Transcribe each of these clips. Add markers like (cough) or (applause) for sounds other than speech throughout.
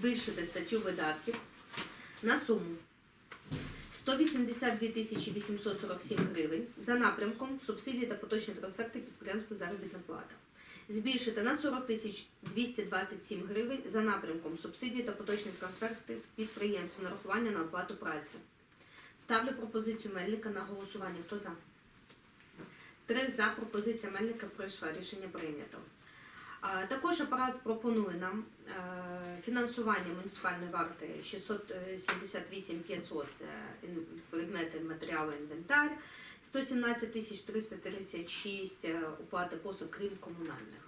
збільшити статтю видатків на суму 182 тисячі 847 гривень за напрямком субсидії та поточні трансферти підприємству заробітна плата. Збільшити на 40 тисяч 227 гривень за напрямком субсидії та поточні трансферти підприємству нарахування на оплату праці. Ставлю пропозицію Мельника на голосування. Хто за? Три за пропозиція Мельника пройшла. Рішення прийнято. Також апарат пропонує нам е, фінансування муніципальної варти 678 500 – це предмети, матеріали, інвентар, 117 336 е, оплати послуг, крім комунальних.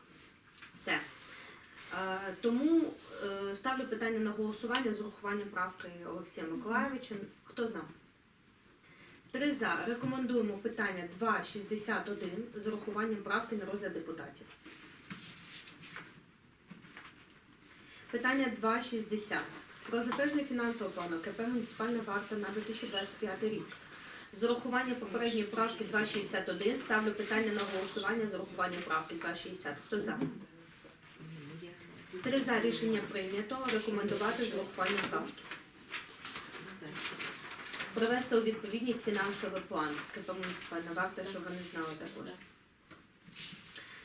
Все. Е, Тому е, ставлю питання на голосування з урахуванням правки Олексія Миколайовича. Хто за? Три за. Рекомендуємо питання 2.61 з урахуванням правки на розгляд депутатів. Питання 2.60. Про затвердження фінансового плану КП «Муніципальна варта» на 2025 рік. З урахуванням попередньої правки 2.61 ставлю питання на голосування з урахуванням правки 2.60. Хто за? Три за рішення прийнято. Рекомендувати з урахуванням правки. Привести у відповідність фінансовий план КП «Муніципальна варта», щоб вони знали також.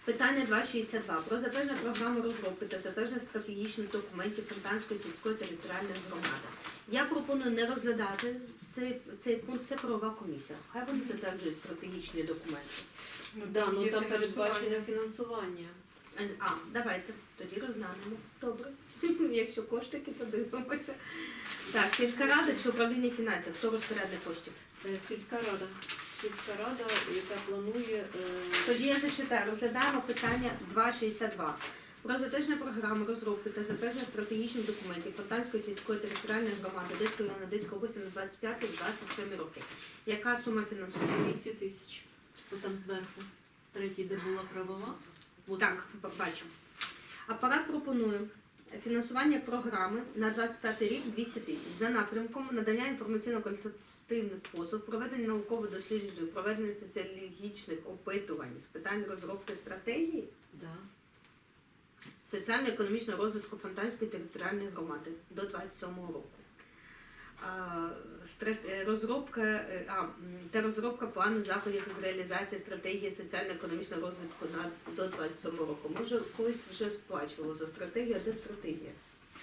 Питання 2.62. Про затвердження програми розробки та затвердження стратегічних документів Фонтанської сільської територіальної громади. Я пропоную не розглядати цей, цей пункт, це правова комісія. Хай вони затверджують стратегічні документи. Да, ну там передбачене фінансування. А, давайте, тоді розглянемо. Добре. (laughs) Якщо коштики, то дивимося. Так, сільська рада чи управління фінансів. Хто розпорядник коштів? Е, Сільська рада. Сільська рада, яка планує е, Тоді я зачитаю. Розглядаємо питання 2.62. Про затвердження програми розробки та затвердження стратегічних документів Фонтанської сільської територіальної громади Одеської району Одеської області на 25-27 роки. Яка сума фінансування? 200 тисяч. От там зверху. Третій, де була правова. От Так, б- бачу. Апарат пропонує фінансування програми на 25 рік 200 тисяч за напрямком надання інформаційно-консультативних послуг, проведення наукових досліджень, проведення соціологічних опитувань з питань розробки стратегії Да. соціально-економічного розвитку Фонтанської територіальної громади до 27 року. А, страт- е, Розробка е, а, та розробка плану заходів з реалізації стратегії соціально-економічного розвитку на до 27 року. Ми вже колись вже сплачували за стратегію, а де стратегія?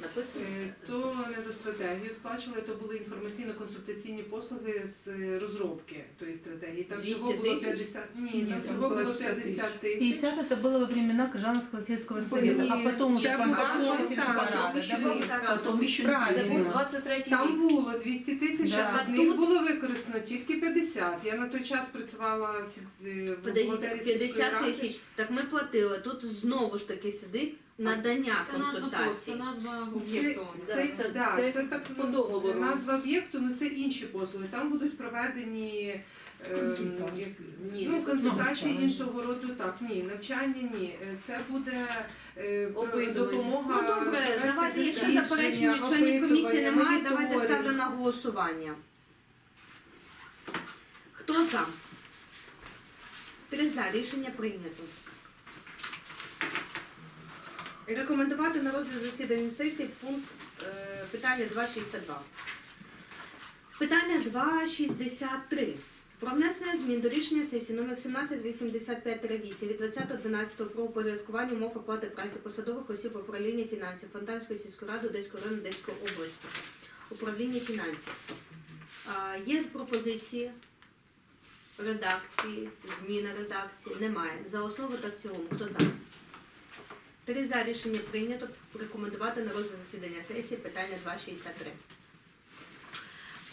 Написано? Е, То не за стратегію сплачували, то були інформаційно-консультаційні послуги з е, розробки тої стратегії. Там 200 всього було тисяч? 50, ні, Ні, там там всього було було 50 50 тисяч. 50 это было во времена Кожановского сельского совета, а потом уже це була потім ще да, потом еще Правильно. Це був сделано. 23 Там було 200 тисяч, Да. а з них було використано тільки 50. Я на той час працювала в сільсь- в Подождіть, бухгалтерії сільської 50 ради. тисяч. Так ми платили. Тут знову ж таки сидить надання Це назва це консультацій. назва Це, об'єкту. це, Це- да, це це так по договору. назва об'єкту, ну це інші послуги. Там будуть проведені ем, Консультації. Ні, ну, консультації навчання. іншого роду. Так, ні, навчання ні. Е, Це буде е, допомога. Ну добре, давайте, якщо у членів комісії немає, давайте ставлю на голосування. Хто за? Три за. Рішення прийнято. Рекомендувати на розгляд засідання сесії пункт е, питання 2.62. Питання 2.63. Про внесення змін до рішення сесії номер 1785-8 від 20.12 про упорядкування умов оплати праці посадових осіб управління фінансів Фонтанської сільської ради Одеської району Одеської області. Управління фінансів. А, Є пропозиції редакції, зміна редакції? Немає. За основу та в цілому. Хто за? Три за рішення прийнято. Рекомендувати на розгляд засідання сесії питання 2.63.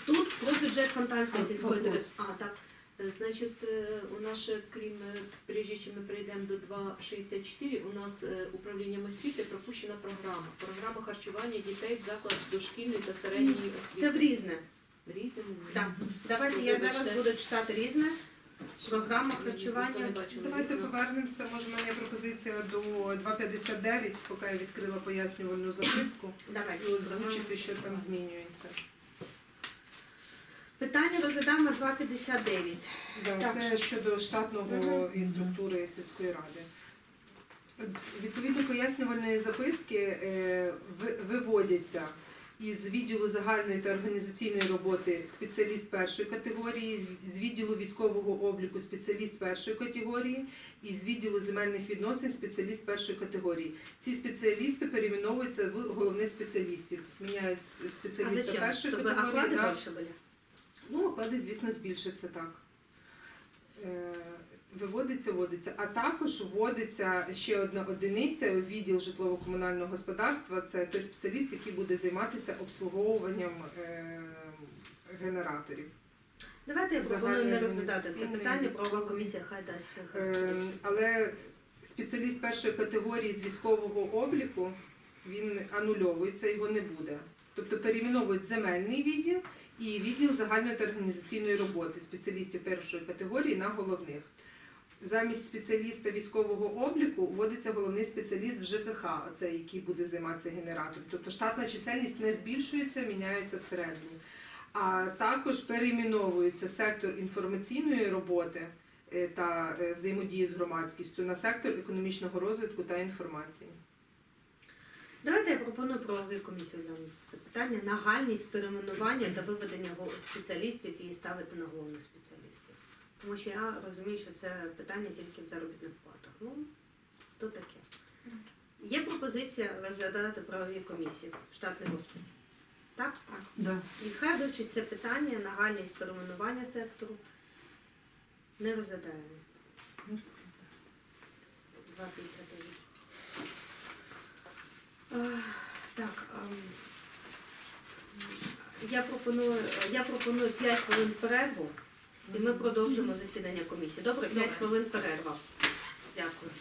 Тут про бюджет Фонтанської сільської території. А, так. Е, Значить, е, у нас ще, крім е, прежде чим ми перейдемо до 2.64, у нас е, управлінням освіти пропущена програма. Програма харчування дітей в закладах дошкільної та середньої освіти. Це в різне. В різному? Так. Давайте я зараз буду читати різне. Програма харчування. Давайте повернемося. Може, в мене є пропозиція до 2.59, поки я відкрила пояснювальну записку. Давайте. І озвучити, що там змінюється. Питання розглядаємо 2.59. Да, Так, це щодо штатного і структури сільської ради. Відповідно пояснювальної записки е, ви- виводяться із відділу загальної та організаційної роботи спеціаліст першої категорії, з- з відділу військового обліку спеціаліст першої категорії і з відділу земельних відносин спеціаліст першої категорії. Ці спеціалісти перейменовуються в головних спеціалістів. Міняють сп- А спеціаліста зачем? першої Чтобы категорії оклады на больше были? Ну, оклади, звісно, збільшаться так. Виводиться, вводиться. А також вводиться ще одна одиниця у відділ житлово-комунального господарства. Це той спеціаліст, який буде займатися обслуговуванням е, генераторів. Давайте я пропоную не розглядати це питання, правова комісія хай дасть Е. Але спеціаліст першої категорії з військового обліку він анульовується, його не буде. Тобто перейменовують земельний відділ і відділ загальної та організаційної роботи спеціалістів першої категорії на головних. Замість спеціаліста військового обліку вводиться головний спеціаліст в ЖКХ, оцей, який буде займатися генератором. Тобто штатна чисельність не збільшується, міняється всередині. А також перейменовується сектор інформаційної роботи е, та е, взаємодії з громадськістю на сектор економічного розвитку та інформації. Давайте я пропоную правовій комісії розглянути це питання. Нагальність перейменування та виведення спеціалістів і ставити на головних спеціалістів. Тому що я розумію, що це питання тільки в заробітних платах. Ну, то таке. Є пропозиція розглядати правові комісії, штатний розпис. Так? Так. Да. І хай вивчить це питання, нагальність перейменування сектору. Не розглядаємо. 2,59. Е, Так. ем, Я пропоную, я пропоную 5 хвилин перерву, і ми продовжимо засідання комісії. Добре, 5 хвилин перерва. Дякую.